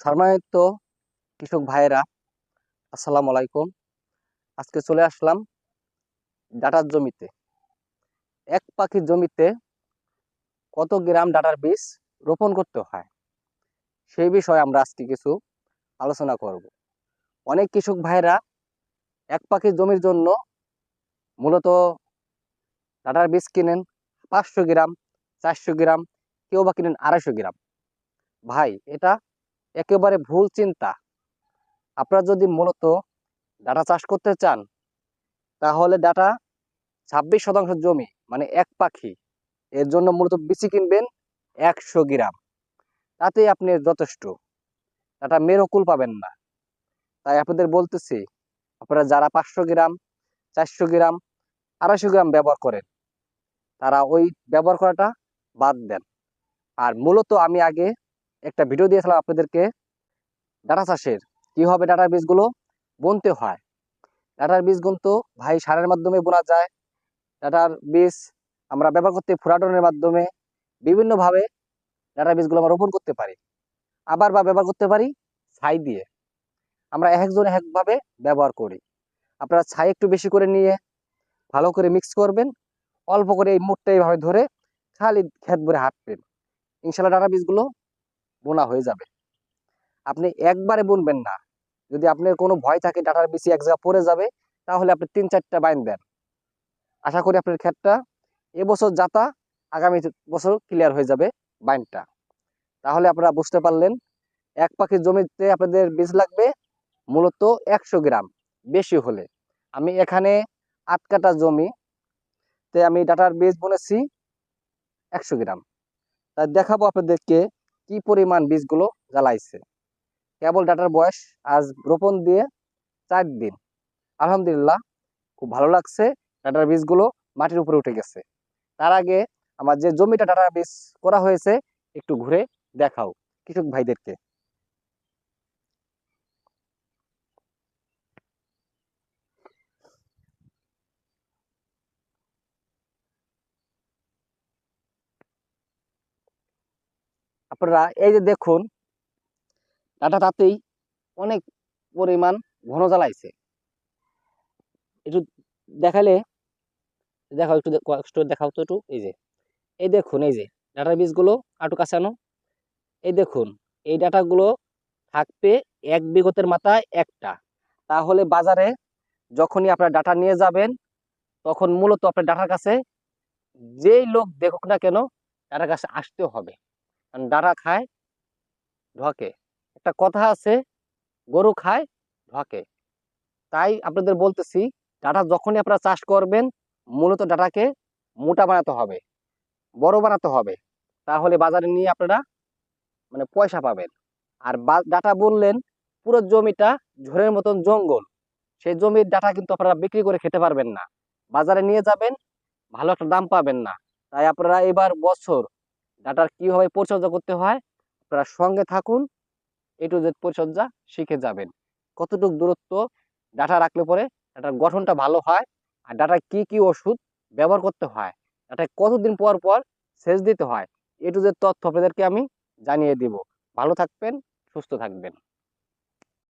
সম্মানিত কৃষক ভাইয়েরা, আসসালামু আলাইকুম। আজকে চলে আসলাম ডাটার জমিতে। এক পাখির জমিতে কত গ্রাম ডাটার বীজ রোপণ করতে হয়, সেই বিষয়ে আমরা আজকে কিছু আলোচনা করব। অনেক কৃষক ভাইরা এক পাখির জমির জন্য মূলত ডাটার বীজ কিনেন পাঁচশো গ্রাম, চারশো গ্রাম, কেউ বা কিনেন আড়াইশো গ্রাম। ভাই, এটা একেবারে ভুল চিন্তা। আপনারা যদি মূলত ডাটা চাষ করতে চান, তাহলে ডাটা ছাব্বিশ শতাংশ জমি মানে এক পাখি, এর জন্য মূলত বিচি কিনবেন একশো গ্রাম। তাতেই আপনি যথেষ্ট। ডাটা মেরকুল পাবেন না। তাই আপনাদের বলতেছি, আপনারা যারা পাঁচশো গ্রাম, চারশো গ্রাম, আড়াইশো গ্রাম ব্যবহার করেন, তারা ওই ব্যবহার করাটা বাদ দেন। আর মূলত আমি আগে একটা ভিডিও দিয়েছিলাম আপনাদেরকে ডাটা চাষের কীভাবে ডাটার বীজগুলো বুনতে হয়। ডাটার বীজ কিন্তু ভাই সারের মাধ্যমে বোনা যায়। ডাটার বীজ আমরা ব্যবহার করতে ফুরাটনের মাধ্যমে বিভিন্নভাবে ডাটার বীজগুলো আমরা রোপণ করতে পারি। আবার বা ব্যবহার করতে পারি ছাই দিয়ে। আমরা এক একজন এক একভাবে ব্যবহার করি। আপনারা ছাই একটু বেশি করে নিয়ে ভালো করে মিক্স করবেন। অল্প করে এই মুখটা এইভাবে ধরে খালি খেত ভরে হাঁটবেন। ইনশাল্লাহ ডাটা বীজগুলো বোনা হয়ে যাবে। আপনি একবারে বুনবেন না। যদি আপনার কোনো ভয় থাকে ডাটার বেশি এক জায়গা পড়ে যাবে, তাহলে আপনি তিন চারটা বাইন দেন। আশা করি আপনার ক্ষেতটা এবছর যাতা আগামী বছর ক্লিয়ার হয়ে যাবে বাইনটা। তাহলে আপনারা বুঝতে পারলেন, এক পাখির জমিতে আপনাদের বীজ লাগবে মূলত একশো গ্রাম, বেশি হলে। আমি এখানে আট কাটা জমি তে আমি ডাটার বীজ বুনেছি একশো গ্রাম। তাই দেখাবো আপনাদেরকে কি পরিমাণ বীজগুলো জ্বালাইছে? কেবল ডাটার বয়স আজ রোপণ দিয়ে চার দিন। আলহামদুলিল্লাহ, খুব ভালো লাগছে ডাটার বীজগুলো মাটির উপরে উঠে গেছে। তার আগে আমার যে জমিটা ডাটার বীজ করা হয়েছে, একটু ঘুরে দেখাও কৃষক ভাইদেরকে। আপনারা এই যে দেখুন, ডাটা তাতেই অনেক পরিমাণ ঘন জ্বালাইছে। একটু দেখালে দেখাও একটু কষ্ট দেখাও তো একটু, এই যে। এই দেখুন, এই যে, ডাটার বীজগুলো আটু কাছে আনো এই দেখুন, এই ডাটাগুলো থাকবে এক বিগতের মাথায় একটা। তাহলে বাজারে যখনই আপনার ডাটা নিয়ে যাবেন, তখন মূলত আপনার ডাটার কাছে যেই লোক দেখুক না কেন, ডাটার কাছে আসতে হবে। ডাটা খায়, ঢকে। একটা কথা আছে, গরু খায়, ঢকে। তাই আপনাদের বলতেছি ডাটা যখনই আপনারা চাষ করবেন, মূলত ডাটাকে মোটা বানাতে হবে, বড় বানাতে হবে। তাহলে বাজারে নিয়ে আপনারা মানে পয়সা পাবেন। আর ডাটা বললেন পুরো জমিটা ঝড়ের মতন জঙ্গল। সেই জমির ডাটা কিন্তু আপনারা বিক্রি করে খেতে পারবেন না। বাজারে নিয়ে যাবেন, ভালো একটা দাম পাবেন না। তাই আপনারা এবার বছর ডাটার কীভাবে পরিচর্যা করতে হয়, আপনারা সঙ্গে থাকুন এ টু জেড পরিচর্যা শিখে যাবেন। কতটুকু দূরত্ব ডাটা রাখলে পরে ডাটার গঠনটা ভালো হয় আর ডাটার কি কি ওষুধ ব্যবহার করতে হয়, ডাটায় কতদিন পর পর সেচ দিতে হয় এ টু জেড তথ্য আপনাদেরকে আমি জানিয়ে দিব। ভালো থাকবেন, সুস্থ থাকবেন।